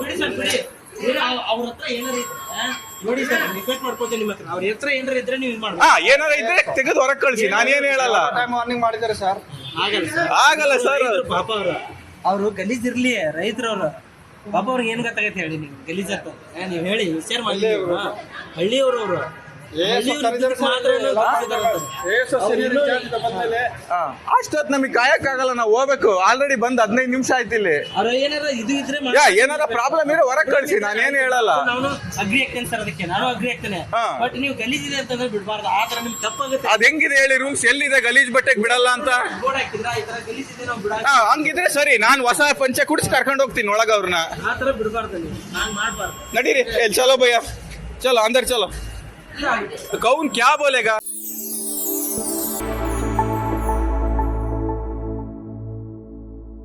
ಬಿಡಿ ಸರ್ ಬಿಡಿ. ಅವ್ರ ಹತ್ರ ಏನಾರ ಇದ್ರೆ ನೋಡಿ ಸರ್ ರಿಕ್ವೆಸ್ಟ್ ಮಾಡ್ಕೊತೀನಿ ನಿಮ್ಮ ಹತ್ರ. ಅವ್ರ ಹತ್ರ ಏನಾರ ಇದ್ರೆ ನೀವು ಇದು ಹಾ ಏನಾರ ಇದ್ರೆ ತೆಗೆದು ಹೊರಗೆ ಕಳ್ಸಿ. ನಾನೇನ್ ಹೇಳಲ್ಲ. ಟೈಮ್ ವಾರ್ನಿಂಗ್ ಮಾಡಿದ್ದಾರೆ ಸರ್ ಆಗಲ್ಲ ಸರ್. ಆಗಲ್ಲ ಸರ್. ರೈತ್ರು ಪಾಪ ಅವರು. ಅವರು ಗಲೀಜಿರ್ಲಿ ಇರ್ಲಿ ಅವರು. ಪಾಪ ಅವ್ರಿಗೆ ಏನ್ ಗೊತ್ತಾಗತ್ತೆ ಹೇಳಿ ನೀವು ಗಲೀಜ್ ಆಗ್ತದೆ ನೀವು ನೀವ್ ಹೇಳಿ ವಿಚಾರ ಮಾಡಿ ಹಳ್ಳಿಯವರು ಅವರು. ಅಷ್ಟೊತ್ ನಮಗೆ ಕಾಯಕ್ಕಾಗಲ್ಲ ನಾವು ಹೋಗ್ಬೇಕು. ಆಲ್ರೆಡಿ ಬಂದ್ ಹದಿನೈದು ನಿಮಿಷ ಆಯ್ತು ಇಲ್ಲಿ. ಏನಾರ ಪ್ರಾಬ್ಲಮ್ ಇರೋ ಹೊರಗ್ ಕಳ್ಸಿ ನಾನೇನ್ ಹೇಳಲ್ಲ. ನಾನು ಅಗ್ರಿ ಆಗ್ತೇನೆ ಸರ್ ಅದಕ್ಕೆ. ನಾನು ಅಗ್ರಿ ಆಗ್ತೇನೆ. ಬಟ್ ನೀವು ಗಲೀಜಿದೆ ಅಂತಂದ್ರೆ ಬಿಡಬಾರ್ದು. ಆ ತರ ನಿಮ್ಗೆ ತಪ್ಪಾಗುತ್ತೆ. ಅದ್ ಹೆಂಗಿದೆ ಹೇಳಿ ರೂಮ್ಸ್ ಎಲ್ಲಿದೆ? ಗಲೀಜ್ ಬಟ್ಟೆಗೆ ಬಿಡಲ್ಲ ಅಂತ? ಬೋರ್ಡ್ ಹಾಕಿದ್ರ? ಈ ತರ ಗಲೀಜ್ ನಾವು ಬಿಡ ಹಂಗಿದ್ರೆ ಸರಿ. ನಾನು ಹೊಸ ಪಂಚೆ ಕುಡಿಸಿ ಕರ್ಕೊಂಡು ಹೋಗ್ತೀನಿ ಒಳಗ ಅವ್ರನ್ನ ಆ ತರ ಬಿಡಬಾರ್ದು ನೀವು. ನಾನ್ ಮಾಡ್ಬಾರ್ದು. ನಡೀರಿ. ಚಲೋ ಭಯ್ಯ. ಚಲೋ ಅಂದ್ರೆ ಚಲೋ. तो कौन क्या बोलेगा?